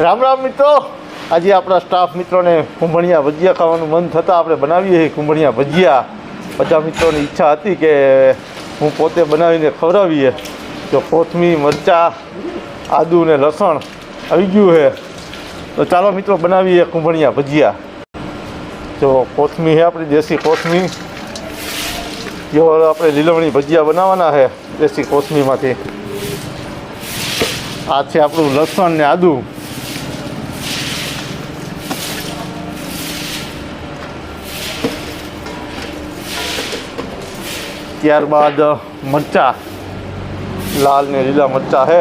રામ રામ મિત્રો. આજે આપણા સ્ટાફ મિત્રોને કુંભણિયા ભજીયા ખાવાનું મન થતાં આપણે બનાવીએ કુંભણિયા ભજીયા. બધા મિત્રોની ઈચ્છા હતી કે હું પોતે બનાવીને ખવડાવીએ. તો કોથમીર, મરચાં, આદુ ને લસણ આવી ગયું છે. તો ચાલો મિત્રો બનાવીએ કુંભણિયા ભજીયા. જો કોથમીર છે આપણી, દેશી કોથમીર. જો આપણે લીલવણી ભજીયા બનાવવાના છે, દેશી કોથમીરમાંથી. આ છે આપણું લસણ ને આદુ. ત્યારબાદ મરચા, લાલ ને લીલા મરચા છે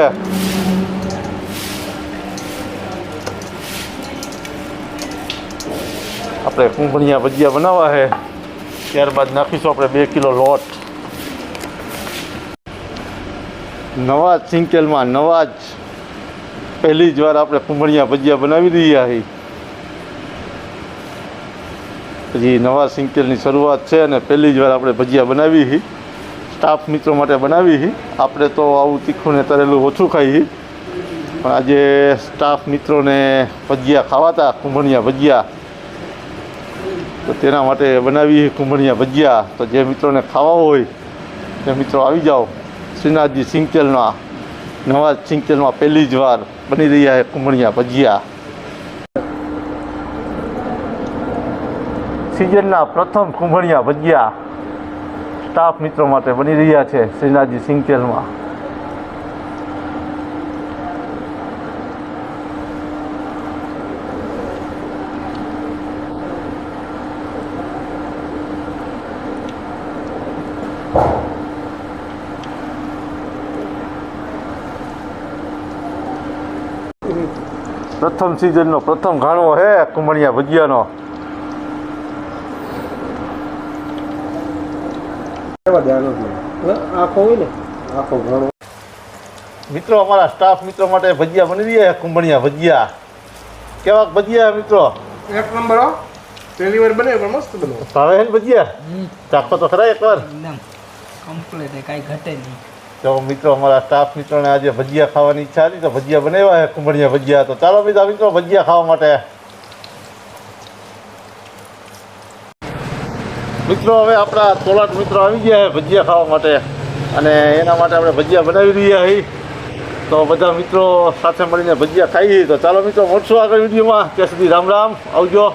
આપણે કુંભણિયા ભજીયા બનાવવા છે ત્યારબાદ નાખીશું આપણે બે કિલો લોટ. નવા જ સિંકેલમાં નવા જ પહેલી જ વાર આપણે કુંભણિયા ભજીયા બનાવી રહ્યા છીએ પછી નવા સિંકેલની શરૂઆત છે અને પહેલી જ વાર આપણે ભજીયા બનાવી છીએ સ્ટાફ મિત્રો માટે બનાવી છીએ આપણે તો આવું તીખું ને તરેલું ઓછું ખાઈએ પણ આજે સ્ટાફ મિત્રોને ભજીયા ખાવાતા, કુંભણિયા ભજીયા. તો તેના માટે બનાવી કુંભણિયા ભજીયા. તો જે મિત્રોને ખાવા હોય, તે મિત્રો આવી જાઓ. શ્રીનાથજી સિંગતેલમાં નવા સિંગતેલમાં પહેલી જ વાર બની રહ્યા છે કુંભણિયા ભજીયા. સિઝનના પ્રથમ કુંભણિયા ભજીયા. સ્ટાફ મિત્રો માટે બની રહ્યા છે શ્રીનાથજી સિંગતેલમાં. પ્રથમ સિઝનનો પ્રથમ ઘાણો હે કુંભણિયા ભજીયાનો કેવા ધ્યાન નથી હવે આખો હોય ને? આખો ઘણો. મિત્રો અમારા સ્ટાફ મિત્રો માટે ભજીયા બની રહ્યા કુંભણિયા ભજીયા. કેવા ભજીયા મિત્રો? એક નંબર હો. પહેલી વાર બને પણ મસ્ત બને. ભાવે છે ભજીયા? ચાખો તો ખરા એકવાર. કમ્પ્લીટ કાંઈ ઘટે નહીં. તો મિત્રો અમારા સ્ટાફ મિત્રોને આજે ભજીયા ખાવાની ઈચ્છા હતી તો ભજીયા બનાવ્યા કુંભણિયા ભજીયા. તો ચાલો બીજા મિત્રો ભજીયા ખાવા માટે મિત્રો, હવે આપણા તોલાટ મિત્રો આવી ગયા છે ભજીયા ખાવા માટે અને એના માટે આપણે ભજીયા બનાવી રહ્યા છીએ. તો બધા મિત્રો સાથે મળીને ભજીયા ખાઈએ તો ચાલો મિત્રો, મળશું આગળ વિડીયોમાં. ત્યાં સુધી રામ રામ. આવજો.